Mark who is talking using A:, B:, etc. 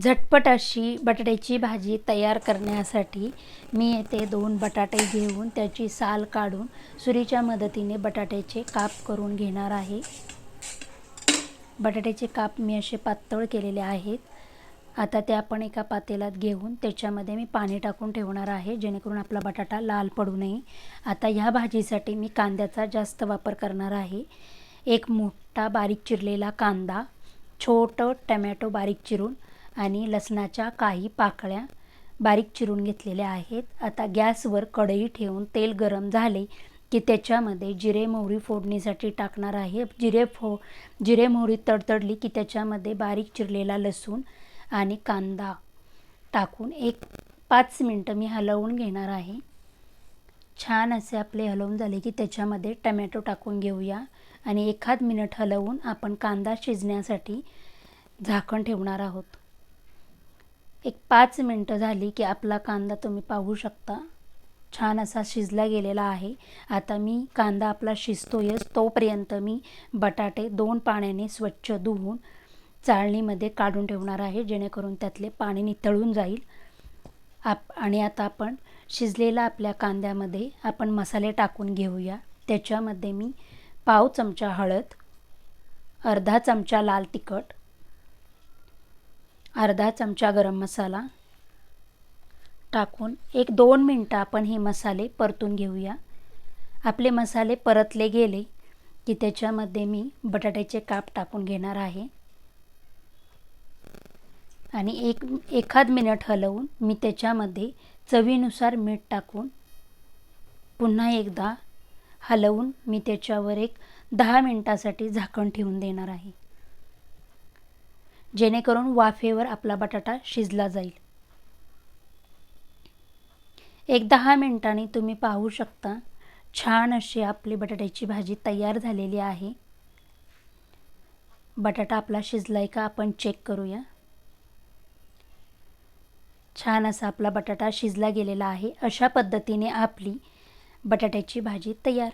A: झटपट अशी बटाट्याची भाजी तयार करण्यासाठी मी येथे दोन बटाटे घेऊन त्याची साल काढून सुरीच्या मदतीने बटाट्याचे काप करून घेणार आहे. बटाट्याचे काप मी असे पातळ केलेले आहेत. आता ते आपण एका पातेल्यात घेऊन त्याच्यामध्ये मी पाणी टाकून ठेवणार आहे जेणेकरून आपला बटाटा लाल पडू नये. आता ह्या भाजीसाठी मी कांद्याचा जास्त वापर करणार आहे. एक मोठा बारीक चिरलेला कांदा छोटं टमॅटो बारीक चिरून आणि लसणाच्या काही पाकळ्या बारीक चिरून घेतलेल्या आहेत. आता गॅसवर कढई ठेवून तेल गरम झाले की त्याच्यामध्ये जिरे मोहरी फोडणीसाठी टाकणार आहे. जिरे फो जिरे मोहरी तडतडली की त्याच्यामध्ये बारीक चिरलेला लसूण आणि कांदा टाकून एक पाच मिनटं मी हलवून घेणार आहे. छान असे आपले हलवून झाले की त्याच्यामध्ये टमॅटो टाकून घेऊया आणि एखाद मिनिट हलवून आपण कांदा शिजण्यासाठी झाकण ठेवणार आहोत. एक पाच मिनटं झाली की आपला कांदा तुम्ही पाहू शकता. छान असा शिजला गेलेला आहे. आता मी कांदा आपला शिजतोयच तोपर्यंत मी बटाटे दोन पाण्याने स्वच्छ धुवून चाळणीमध्ये काढून ठेवणार आहे जेणेकरून त्यातले पाणी नितळून जाईल. आप आणि आता आपण शिजलेला आपल्या कांद्यामध्ये आपण मसाले टाकून घेऊया. त्याच्यामध्ये मी पाव चमचा हळद अर्धा चमचा लाल तिखट अर्धा चमचा गरम मसाला टाकून एक दोन मिनटं आपण हे मसाले परतून घेऊया. आपले मसाले परतले गेले की त्याच्यामध्ये मी बटाट्याचे काप टाकून घेणार आहे. आणि एक एखाद मिनिट हलवून मी त्याच्यामध्ये चवीनुसार मीठ टाकून पुन्हा एकदा हलवून मी त्याच्यावर एक दहा मिनटासाठी झाकण ठेवून देणार आहे. जेणेकरून वाफेवर आपला बटाटा शिजला जाईल. एक दहा मिनटांनी तुम्ही पाहू शकता छान अशी आपली बटाट्याची भाजी तयार झालेली आहे. बटाटा आपला शिजला आहे का आपण चेक करूया. छान असा आपला बटाटा शिजला गेलेला आहे. अशा पद्धतीने आपली बटाट्याची भाजी तयार.